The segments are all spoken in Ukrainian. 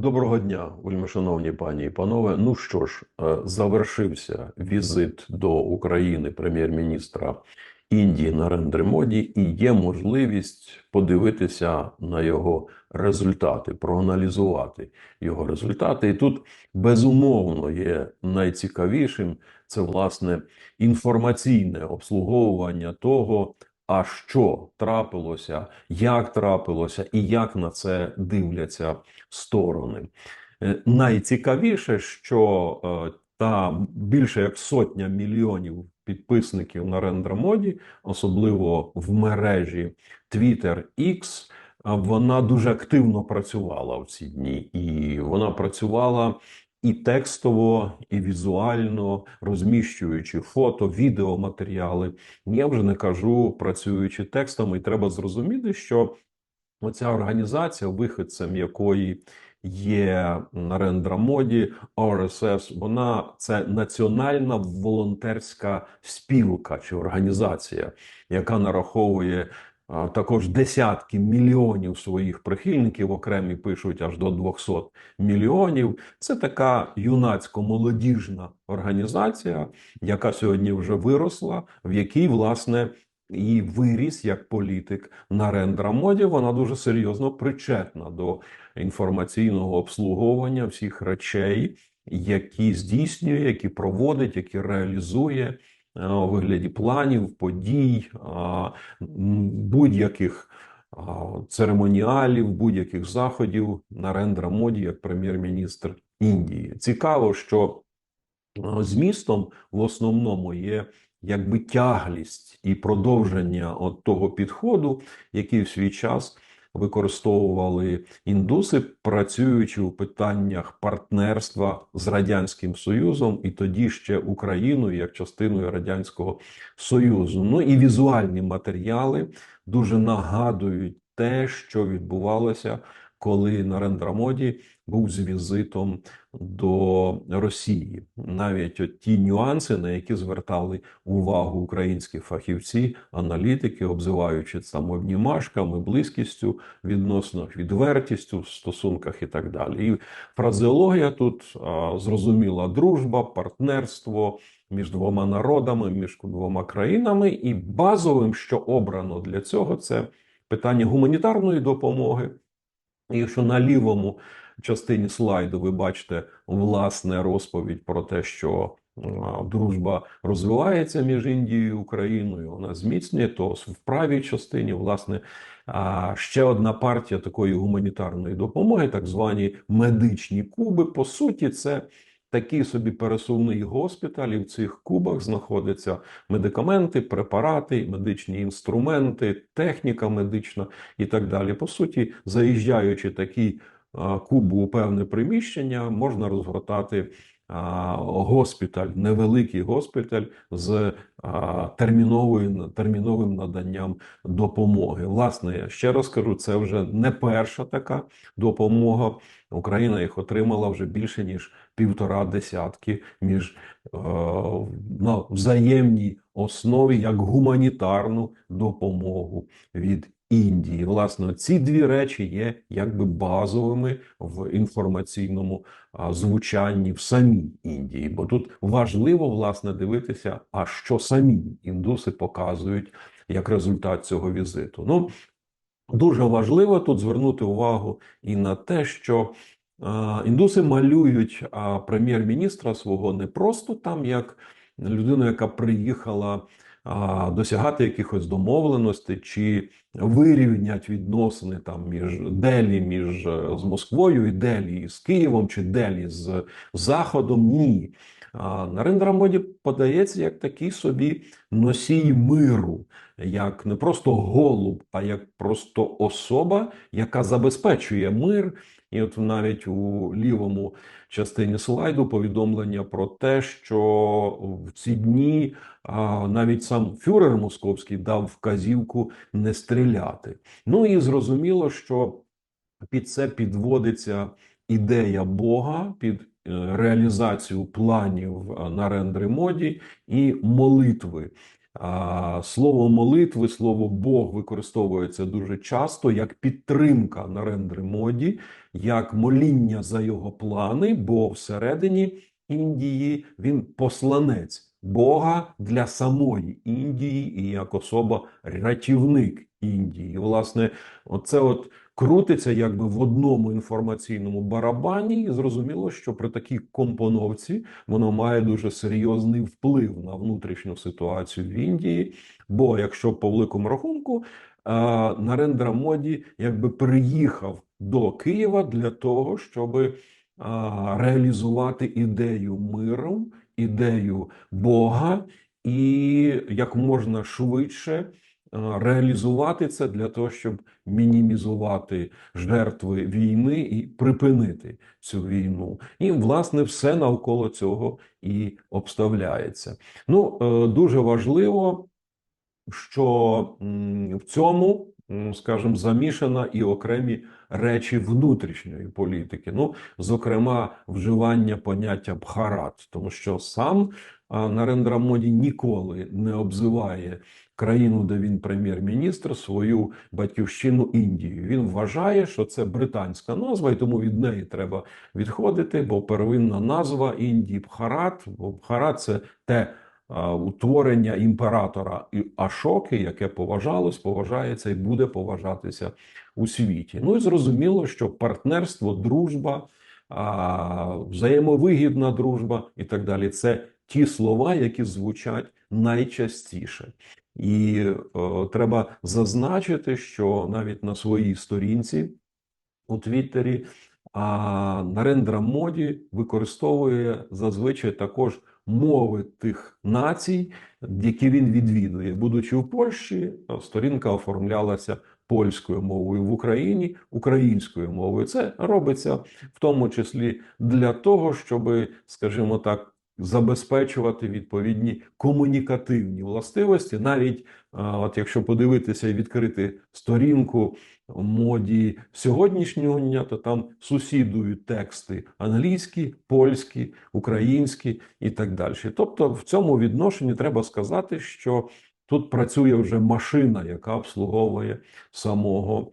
Доброго дня, вельмишановні пані і панове. Ну що ж, е, завершився візит до України прем'єр-міністра Індії Нарендри Моді, і є можливість подивитися на його результати, проаналізувати його результати. І тут безумовно є найцікавішим це власне інформаційне обслуговування того. А що трапилося, як трапилося, і як на це дивляться сторони? Е, Найцікавіше, що е, та більше як сотня мільйонів підписників на Рендрамоді, особливо в мережі Twitter X, вона дуже активно працювала в ці дні, і вона працювала і текстово, і візуально, розміщуючи фото, відеоматеріали. Я вже не кажу працюючи текстом, і треба зрозуміти, що оця організація, виходцем якої є Нарендра Моді, РСС, вона це національна волонтерська спілка чи організація, яка нараховує також десятки мільйонів своїх прихильників, окремі пишуть аж до 200 мільйонів. Це така юнацько-молодіжна організація, яка сьогодні вже виросла, в якій власне. І виріс як політик Нарендра Моді. Вона дуже серйозно причетна до інформаційного обслуговування всіх речей, які здійснює, які проводить, які реалізує у вигляді планів, подій, будь-яких церемоніалів, будь-яких заходів Нарендра Моді як прем'єр-міністр Індії. Цікаво, що е, змістом в основному є якби тяглість і продовження от того підходу, який в свій час використовували індуси, працюючи у питаннях партнерства з радянським союзом, і тоді ще Україною як частиною радянського союзу. Ну і візуальні матеріали дуже нагадують те, що відбувалося. Коли Нарендра Моді був з візитом до Росії, навіть от ті нюанси, на які звертали увагу українські фахівці, аналітики, обзиваючи там обнімашками, близькістю відносинах, відвертістю в стосунках і так далі. І фразеологія тут а, зрозуміла дружба, партнерство між двома народами, між двома країнами, і базовим, що обрано для цього, це питання гуманітарної допомоги. Якщо на лівому частині слайду ви бачите власне розповідь про те, що дружба розвивається між Індією і Україною, вона зміцнює, то в правій частині, власне, ще одна партія такої гуманітарної допомоги, так звані медичні куби. По суті, це такий собі пересувний госпіталь, і в цих кубах знаходяться медикаменти, препарати, медичні інструменти, техніка медична і так далі. По суті, заїжджаючи такі а, куби у певне приміщення, можна розгортати госпіталь, невеликий госпіталь з терміновою терміновим наданням допомоги. Власне, я ще раз кажу, це вже не перша така допомога. Україна їх отримала вже більше ніж півтора десятки між е, на взаємній основі як гуманітарну допомогу від Індії. Власне, ці дві речі є якби базовими в інформаційному а, звучанні в самій Індії. Бо тут важливо власне дивитися, а що самі індуси показують як результат цього візиту. Ну дуже важливо тут звернути увагу і на те, що індуси малюють прем'єр-міністра свого не просто там як людину, яка приїхала досягати якихось домовленостей чи вирівнять відносини там між Делі, між е, з Москвою і Делі з Києвом чи Делі з Заходом. Ні. Нарендра Моді подається як такий собі носій миру, як не просто голуб, а як просто особа, яка забезпечує мир. І от навіть у лівому частині слайду повідомлення про те, що в ці дні навіть сам фюрер московський дав вказівку не стріляти. Ну і зрозуміло, що під це підводиться ідея Бога під е, реалізацію планів е, на рендри моді і молитви Слово молитви, слово Бог використовується дуже часто як підтримка Нарендри Моді, як моління за його плани, бо всередині Індії він посланець Бога для самої Індії і як особа рятівник Індії. Власне, оце от крутиться якби в одному інформаційному барабані, і зрозуміло, що при такій компоновці воно має дуже серйозний вплив на внутрішню ситуацію в Індії. Бо якщо по великому рахунку а, Нарендра Моді якби приїхав до Києва для того, щоб реалізувати ідею миру, ідею Бога, і як можна швидше реалізувати це для того, щоб мінімізувати жертви війни і припинити цю війну. І власне все навколо цього і обставляється. Ну е, дуже важливо, що в цьому, скажімо, замішана і окремі речі внутрішньої політики. Ну, зокрема, вживання поняття бхарат, тому що сам а, Нарендра Моді ніколи не обзиває країну, де він прем'єр-міністр, свою батьківщину Індію. Він вважає, що це британська назва, і тому від неї треба відходити, бо первинна назва Індії Бхарат, бо Бхарат це те. Утворення імператора Ашоки, яке поважалось, поважається і буде поважатися у світі. Ну і зрозуміло, що партнерство, дружба, взаємовигідна дружба і так далі це ті слова, які звучать найчастіше. І е, треба зазначити, що навіть на своїй сторінці у Твіттері а Нарендра Моді використовує зазвичай також мови тих націй, які він відвідує. Будучи в Польщі, сторінка оформлялася польською мовою в Україні українською мовою. Це робиться в тому числі для того, щоб, скажімо так, забезпечувати відповідні комунікативні властивості, навіть от якщо подивитися і відкрити сторінку моді сьогоднішнього дня, то там сусідують тексти англійські, польські, українські і так далі. Тобто, в цьому відношенні треба сказати, що тут працює вже машина, яка обслуговує самого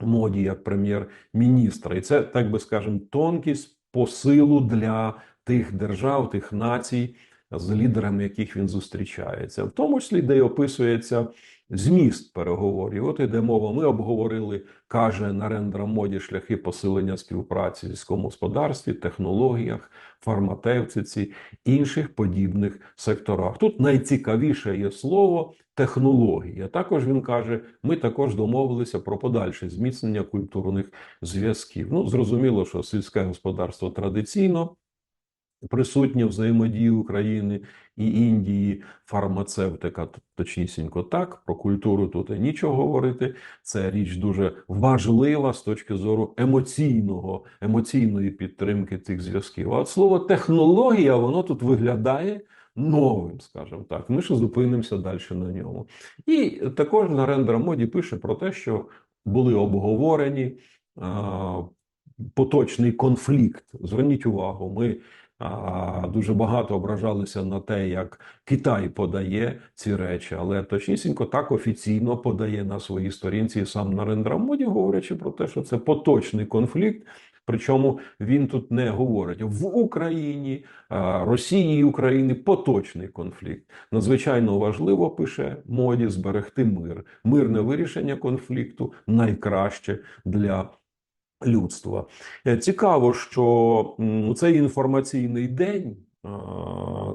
моді як прем'єр-міністра, і це так би скажемо тонкість посилу для тих держав, тих націй, з лідерами яких він зустрічається, в тому числі, де й описується зміст переговорів. От іде мова. Ми обговорили, каже Нарендра Моді, шляхи посилення співпраці в сільському господарстві, технологіях, фармацевтиці, інших подібних секторах. Тут найцікавіше є слово технологія. Також він каже: ми також домовилися про подальше зміцнення культурних зв'язків. Ну зрозуміло, що сільське господарство традиційно присутня взаємодії України і Індії, фармацевтика, точнісінько так, про культуру тут нічого говорити. Це річ дуже важлива з точки зору емоційного, емоційної підтримки цих зв'язків. А от слово технологія, воно тут виглядає. Новим, скажімо так, ми ще зупинимося далі на ньому. І також Нарендра Моді пише про те, що були обговорені поточний конфлікт. Зверніть увагу, ми дуже багато ображалися на те, як Китай подає ці речі, але точнісінько так офіційно подає на своїй сторінці сам Нарендра Моді, говорячи про те, що це поточний конфлікт. Причому він тут не говорить в Україні, Росії і України поточний конфлікт. Надзвичайно важливо пише моді зберегти мир. Мирне вирішення конфлікту найкраще для людства. Е, Цікаво, що у цей інформаційний день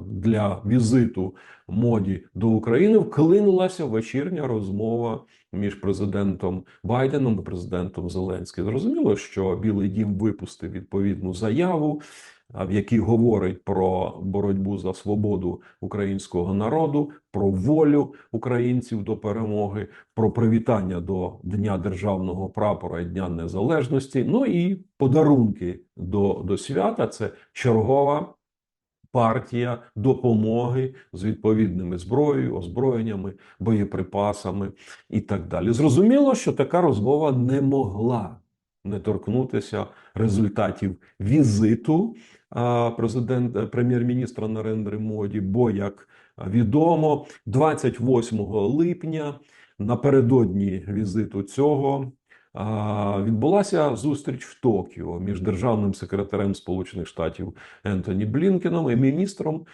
для візиту моді до України вклинулася вечірня розмова між президентом Байденом і президентом Зеленським. Зрозуміло, що Білий Дім випустив відповідну заяву, в якій говорить про боротьбу за свободу українського народу, про волю українців до перемоги, про привітання до Дня державного прапора і Дня Незалежності. Ну і подарунки до, до свята. Це чергова. Партія допомоги з відповідними зброєю, озброєннями, боєприпасами і так далі. Зрозуміло, що така розмова не могла не торкнутися результатів візиту а, президента прем'єр-міністра Нарендри Моді, бо як відомо 28 липня напередодні візиту цього відбулася зустріч в Токіо між державним секретарем Сполучених Штатів Ентоні Блінкеном і міністром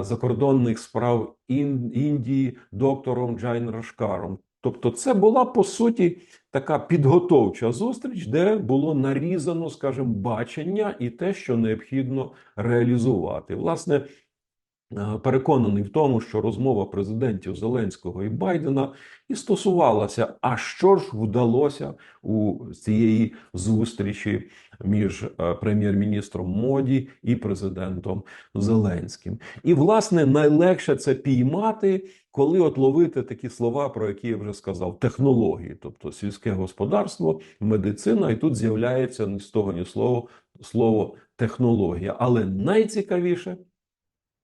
закордонних справ Індії доктором Джайн Рашкаром. Тобто, це була по суті така підготовча зустріч, де було нарізано, скажімо, бачення і те, що необхідно реалізувати. Власне, переконаний в тому, що розмова президентів Зеленського і Байдена і стосувалася, а що ж вдалося у цієї зустрічі між е, прем'єр-міністром Моді і президентом Зеленським. І, власне, найлегше це піймати, коли от ловити такі слова, про які я вже сказав: технології, тобто сільське господарство, медицина, і тут з'являється ні з того, ні слово, слово технологія. Але найцікавіше.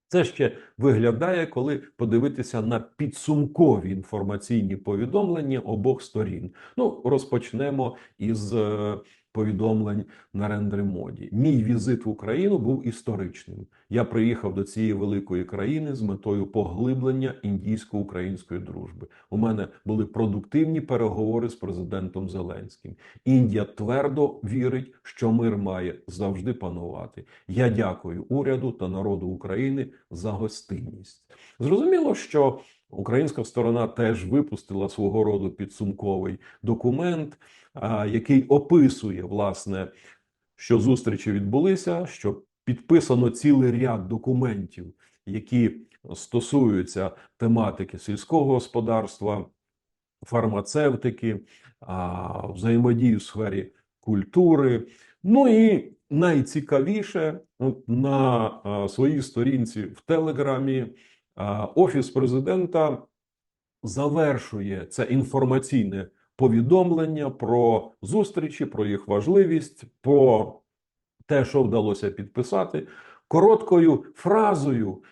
Це ще виглядає, коли подивитися на підсумкові інформаційні повідомлення обох сторін. Ну, розпочнемо із е, повідомлень на рендері моді. Мій візит в Україну був історичним. Я приїхав до цієї великої країни з метою поглиблення індійсько-української дружби. У мене були продуктивні переговори з президентом Зеленським. Індія твердо вірить, що мир має завжди панувати. Я дякую уряду та народу України за гостинність. Зрозуміло, що українська сторона теж випустила свого роду підсумковий документ, який описує власне, що зустрічі відбулися, що підписано цілий ряд документів, які стосуються тематики сільського господарства, фармацевтики, взаємодії в сфері культури. Ну і найцікавіше на своїй сторінці в Телеграмі Офіс президента завершує це інформаційне повідомлення про зустрічі, про їх важливість, про те, що вдалося підписати, короткою фразою.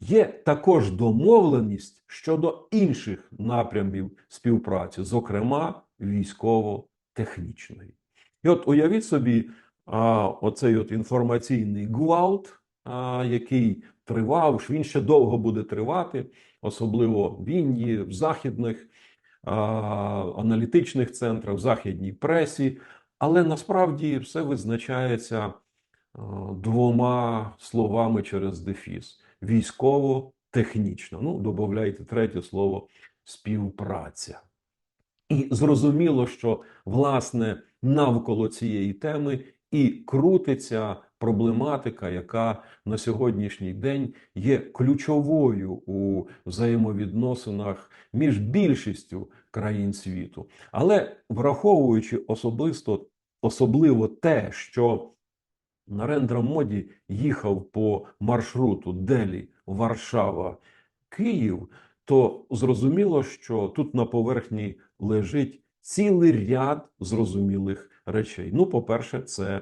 Є також домовленість щодо інших напрямів співпраці, зокрема військово-технічної. І от уявіть собі, а, оцей от інформаційний гвалт, а, який тривав, він ще довго буде тривати, особливо в Індії, в західних а, аналітичних центрах, в західній пресі. Але насправді все визначається а, двома словами через дефіс: військово-технічно. Ну, додавайте третє слово співпраця. І зрозуміло, що власне навколо цієї теми і крутиться проблематика, яка на сьогоднішній день є ключовою у взаємовідносинах між більшістю країн світу. Але враховуючи особисто особливо те, що Нарендра Моді їхав по маршруту Делі, Варшава, Київ, то зрозуміло, що тут на поверхні лежить цілий ряд зрозумілих речей. Ну, по-перше, це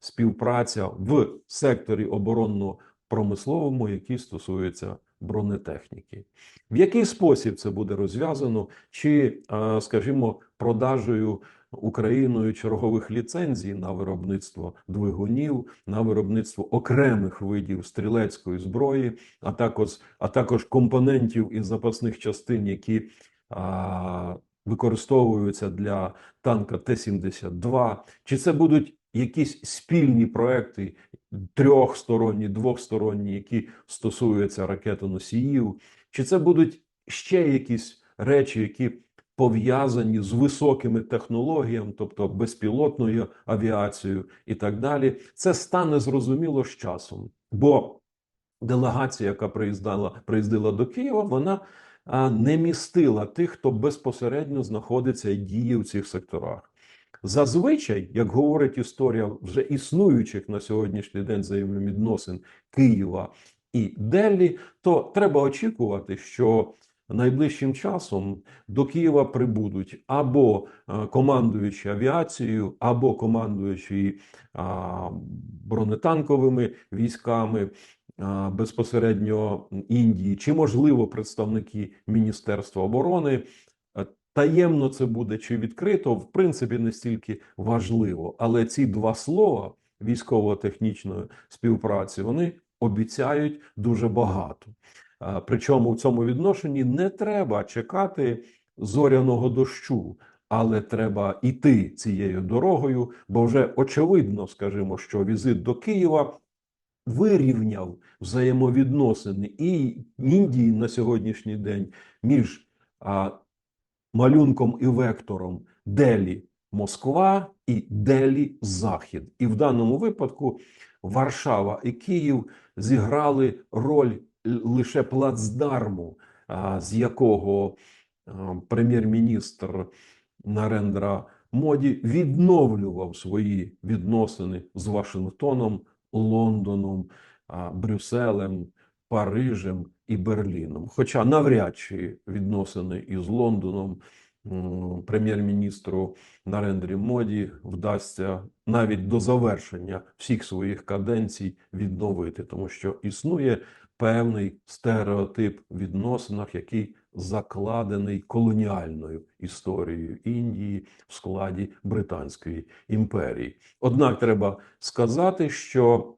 співпраця в секторі оборонно-промисловому, який стосується бронетехніки. В який спосіб це буде розв'язано, чи, скажімо, продажею Україною чергових ліцензій на виробництво двигунів, на виробництво окремих видів стрілецької зброї, а також, а також компонентів і запасних частин, які а, використовуються для танка Т-72, чи це будуть якісь спільні проекти трьохсторонні, двохсторонні, які стосуються ракетоносіїв, чи це будуть ще якісь речі, які пов'язані з високими технологіями, тобто безпілотною авіацією і так далі, це стане зрозуміло з часом. Бо делегація, яка приїздила, приїздила до Києва, вона не містила тих, хто безпосередньо знаходиться і діє в цих секторах. Зазвичай, як говорить історія вже існуючих на сьогоднішній день взаємовідносин Києва і Делі, то треба очікувати, що найближчим часом до Києва прибудуть або е, командуючі авіацією, або командуючі бронетанковими військами безпосередньо Індії, чи можливо представники Міністерства оборони. Таємно це буде чи відкрито, в принципі, не стільки важливо. Але ці два слова військово-технічної співпраці вони обіцяють дуже багато. Причому в цьому відношенні не треба чекати зоряного дощу, але треба йти цією дорогою, бо вже очевидно, скажімо, що візит до Києва вирівняв взаємовідносини і Індії на сьогоднішній день між а, малюнком і вектором Делі Москва і Делі Захід. І в даному випадку Варшава і Київ зіграли роль лише плацдарму, з якого прем'єр-міністр Нарендра Моді відновлював свої відносини з Вашингтоном, Лондоном, Брюсселем, Парижем і Берліном. Хоча навряд чи відносини із Лондоном прем'єр-міністру Нарендрі Моді вдасться навіть до завершення всіх своїх каденцій відновити, тому що існує певний стереотип в відносинах, який закладений колоніальною історією Індії в складі Британської імперії. Однак треба сказати, що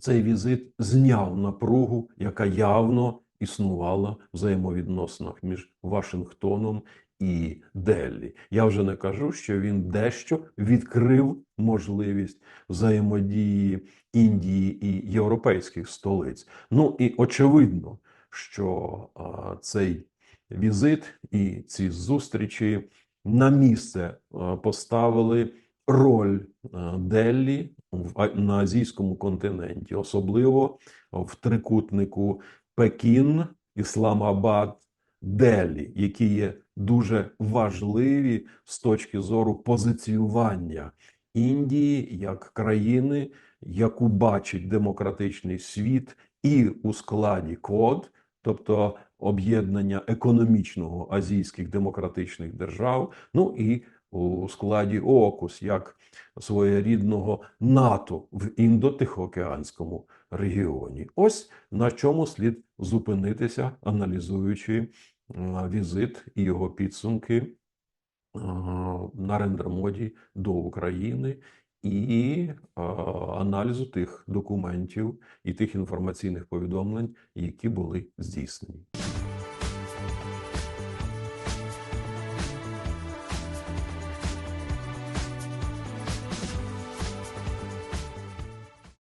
цей візит зняв напругу, яка явно існувала в взаємовідносинах між Вашингтоном і Деллі. Я вже не кажу, що він дещо відкрив можливість взаємодії Індії і європейських столиць. Ну і очевидно, що а, цей візит і ці зустрічі на місце поставили роль а, Деллі на азійському континенті, особливо в трикутнику Пекін, Ісламабад, Делі, які є дуже важливі з точки зору позиціювання Індії як країни, яку бачить демократичний світ, і у складі КОД, тобто об'єднання економічного азійських демократичних держав, ну і у складі ОКУС як своєрідного НАТО в індотихоокеанському регіоні. Ось на чому слід зупинитися, аналізуючи е, візит і його підсумки е, Нарендра Моді до України і е, аналізу тих документів і тих інформаційних повідомлень, які були здійснені.